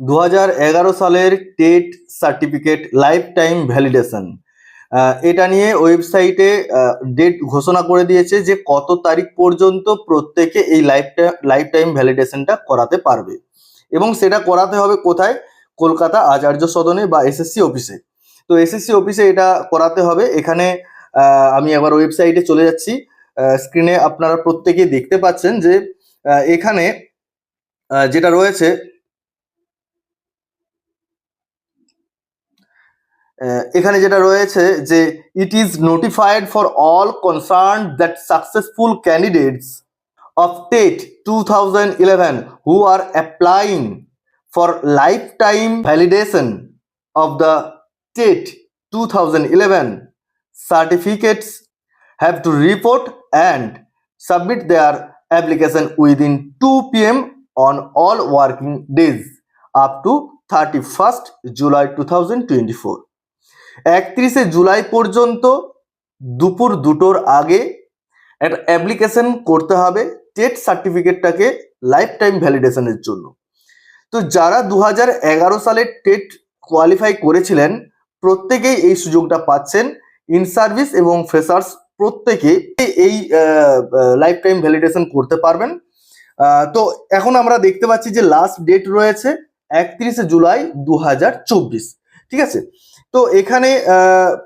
দু হাজার এগারো সালের TET certificate life time validation এটা নিয়ে ওয়েবসাইটে ডেট ঘোষণা করে দিয়েছে যে কত তারিখ পর্যন্ত প্রত্যেকে এই লাইফ লাইফ টাইম ভ্যালিডেশনটা করাতে পারবে। এবং সেটা করাতে হবে কোথায়? কলকাতা আচার্য সদনে বা এসএসসি অফিসে। তো এসএসসি অফিসে এটা করাতে হবে। এখানে আমি একবার ওয়েবসাইটে চলে যাচ্ছি। স্ক্রিনে আপনারা প্রত্যেকেই দেখতে পাচ্ছেন যে এখানে যেটা রয়েছে এখানে যেটা রয়েছে যে it is notified for all concern that successful candidates of TET two thousand eleven who are applying for lifetime validation of the TET two certificates have to report and submit their application within two P M on all working days up to thirty first July two thousand twenty four একত্রিশে জুলাই পর্যন্ত দুপুর দুটোর আগে একটা application করতে হবে, TET সার্টিফিকেটটাকে life time ভ্যালিডেশনের জন্য। তো যারা দু এগারো সালে টেট কোয়ালিফাই করেছিলেন, প্রত্যেকেই এই সুযোগটা পাচ্ছেন। ইন সার্ভিস এবং ফ্রেশার্স প্রত্যেকে এই লাইফ টাইম ভ্যালিডেশন করতে পারবেন। তো এখন আমরা দেখতে পাচ্ছি যে লাস্ট ডেট রয়েছে একত্রিশে জুলাই দু হাজার চব্বিশ। ঠিক আছে? তো এখানে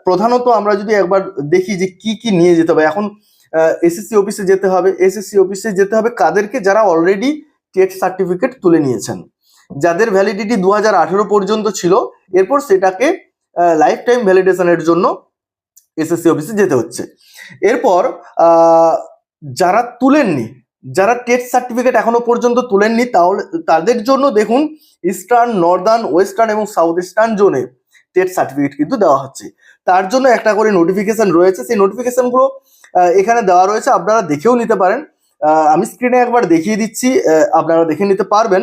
প্রধানত আমরা যদি একবার দেখি যে কি কি নিয়ে যেতে হবে। এখন এসএসসি অফিসে যেতে হবে। এসএসসি অফিসে যেতে হবে কাদেরকে যারা অলরেডি টেট সার্টিফিকেট তুলে নিয়েছেন। যাদের ভ্যালিডিটি দু হাজার আঠারো পর্যন্ত ছিল, এরপর সেটাকে লাইফ টাইম ভ্যালিডেশনের জন্য এসএসসি অফিসে যেতে হচ্ছে। এরপর যারা তুলেননি যারা টেট সার্টিফিকেট এখনও পর্যন্ত তুলেননি, তাহলে তাদের জন্য দেখুন ইস্টার্ন নর্দার্ন ওয়েস্টার্ন এবং সাউথ ইস্টার্ন জোনে টেট সার্টিফিকেট কিন্তু দেওয়া হচ্ছে। তার জন্য একটা করে নোটিফিকেশন রয়েছে, সেই নোটিফিকেশনগুলো এখানে দেওয়া রয়েছে, আপনারা দেখেও নিতে পারেন। আমি স্ক্রিনে একবার দেখিয়ে দিচ্ছি আপনারা দেখে নিতে পারবেন।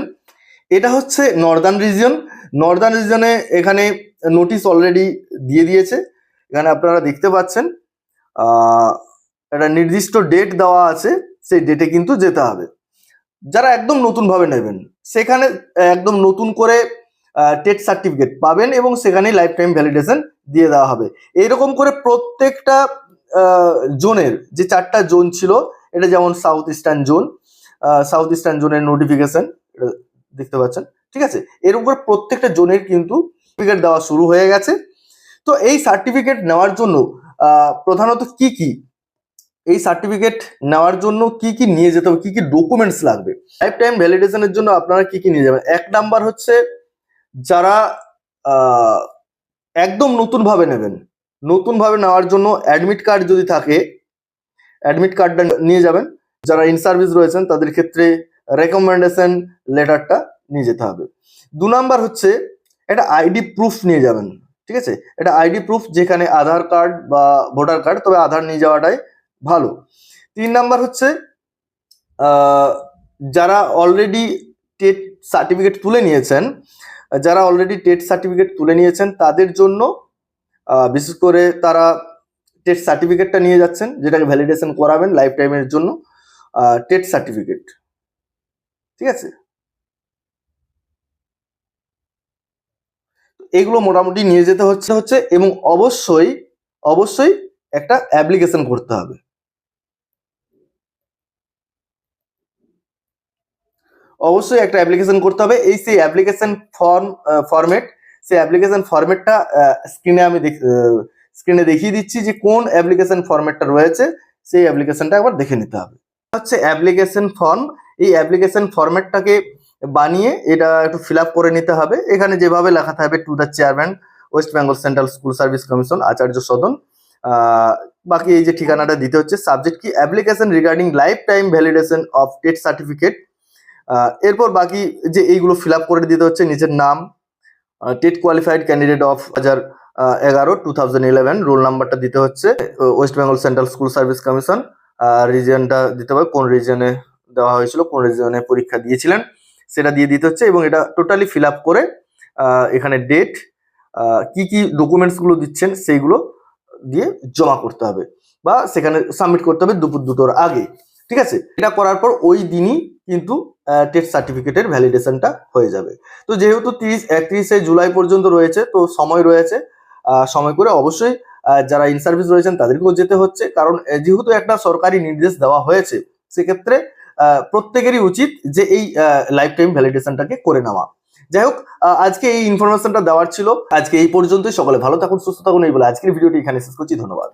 এটা হচ্ছে নর্দার্ন রিজিয়ন নর্দার্ন রিজনে এখানে নোটিশ অলরেডি দিয়ে দিয়েছে। এখানে আপনারা দেখতে পাচ্ছেন একটা নির্দিষ্ট ডেট দেওয়া আছে। সেই ডেটে কিন্তু যেতে হবে। যারা একদম নতুনভাবে নেবেন, সেখানে একদম নতুন করে টেট সার্টিফিকেট পাবেন এবং সেখানেই লাইফ টাইম ভ্যালিডেশন দিয়ে দেওয়া হবে। এইরকম করে প্রত্যেকটা জোনের যে চারটা জোন ছিল, এটা যেমন south eastern zone south eastern জোনের নোটিফিকেশন এটা দেখতে পাচ্ছেন, ঠিক আছে? এর উপর প্রত্যেকটা জোনের কিন্তু সার্টিফিকেট দেওয়া শুরু হয়ে গেছে। তো এই সার্টিফিকেট নেওয়ার জন্য প্রধানত কি কি এই সার্টিফিকেট নেওয়ার জন্য কি কি নিয়ে যেতে হবে, কি কি ডকুমেন্টস লাগবে? লাইফ টাইম ভ্যালিডেশনের জন্য আপনারা কি কি নিয়ে যাবেন? এক নাম্বার হচ্ছে যারা একদম নতুন ভাবে নেবেন নতুন ভাবে নেওয়ার জন্য অ্যাডমিট কার্ড যদি থাকে অ্যাডমিট কার্ডটা নিয়ে যাবেন। যারা ইন সার্ভিস রয়েছেন, তাদের ক্ষেত্রে রেকমেন্ডেশন লেটারটা নিয়ে যেতে হবে। দু নাম্বার হচ্ছে একটা আইডি প্রুফ নিয়ে যাবেন, ঠিক আছে? এটা আইডি প্রুফ যেখানে আধার কার্ড বা ভোটার কার্ড তবে আধার নিয়ে যাওয়াটাই ভালো। তিন নাম্বার হচ্ছে যারা অলরেডি টেট সার্টিফিকেট তুলে নিয়েছেন, যারা অলরেডি টেট সার্টিফিকেট তুলে নিয়েছেন, তাদের জন্য বিশেষ করে তারা টেট সার্টিফিকেটটা নিয়ে যাচ্ছেন, যেটাকে ভ্যালিডেশন করাবেন লাইফ টাইমের জন্য টেট সার্টিফিকেট ঠিক আছে? এগুলো মোটামুটি নিয়ে যেতে হচ্ছে হচ্ছে এবং অবশ্যই অবশ্যই একটা অ্যাপ্লিকেশন করতে হবে। অবশ্যই একটা অ্যাপ্লিকেশন করতে হবে। এই সেই অ্যাপ্লিকেশন ফর্ম ফরম্যাট সেই অ্যাপ্লিকেশন ফরম্যাটটা স্ক্রিনে আমি স্ক্রিনে দেখিয়ে দিচ্ছি যে কোন অ্যাপ্লিকেশন ফরম্যাটটা রয়েছে। সেই অ্যাপ্লিকেশনটা একবার দেখে নিতে হবে। হচ্ছে অ্যাপ্লিকেশন ফর্ম এই অ্যাপ্লিকেশন ফরম্যাটটাকে বানিয়ে এটা একটু ফিল করে নিতে হবে। এখানে যেভাবে লেখা থাকবে to the chairman west Bengal central school service commission Acharya Sadan বাকি এই যে ঠিকানাটা দিতে হচ্ছে সাবজেক্ট কি? Application regarding lifetime validation of TET certificate এরপর বাকি যে এইগুলো ফিল করে দিতে হচ্ছে নিজের নাম টেট কোয়ালিফাইড ক্যান্ডিডেট অফ হাজার এগারো টু থাউজেন্ড ইলেভেন রোল নাম্বারটা দিতে হচ্ছে। West Bengal central school service commission রিজিয়নটা দিতে হবে, কোন রিজিয়নে দেওয়া হয়েছিল, কোন রিজিয়নে পরীক্ষা দিয়েছিলেন, সেটা দিয়ে দিতে হচ্ছে এবং এটা টোটালি ফিল করে এখানে ডেট কি কি ডকুমেন্টসগুলো দিচ্ছেন সেইগুলো দিয়ে জমা করতে হবে বা সেখানে সাবমিট করতে হবে দুপুর দুটোর আগে। ঠিক আছে? এটা করার পর ওই দিনই কিন্তু টেট সার্টিফিকেটের ভ্যালিডেশনটা হয়ে যাবে। তো যেহেতু তিরিশ, একত্রিশে জুলাই পর্যন্ত রয়েছে, তো সময় রয়েছে সময় করে অবশ্যই যারা ইন সার্ভিস রয়েছেন তাদেরকেও যেতে হচ্ছে। কারণ যেহেতু একটা সরকারি নির্দেশ দেওয়া হয়েছে, সেক্ষেত্রে প্রত্যেকেরই উচিত যে এই লাইফ টাইম ভ্যালিডেশনটাকে করে নেওয়া। যাই হোক আজকে এই ইনফরমেশনটা দেওয়ার ছিল। আজকে এই পর্যন্তই। সকলে ভালো থাকুন, সুস্থ থাকুন। এই বলে আজকের ভিডিওটি এখানে শেষ করছি। ধন্যবাদ।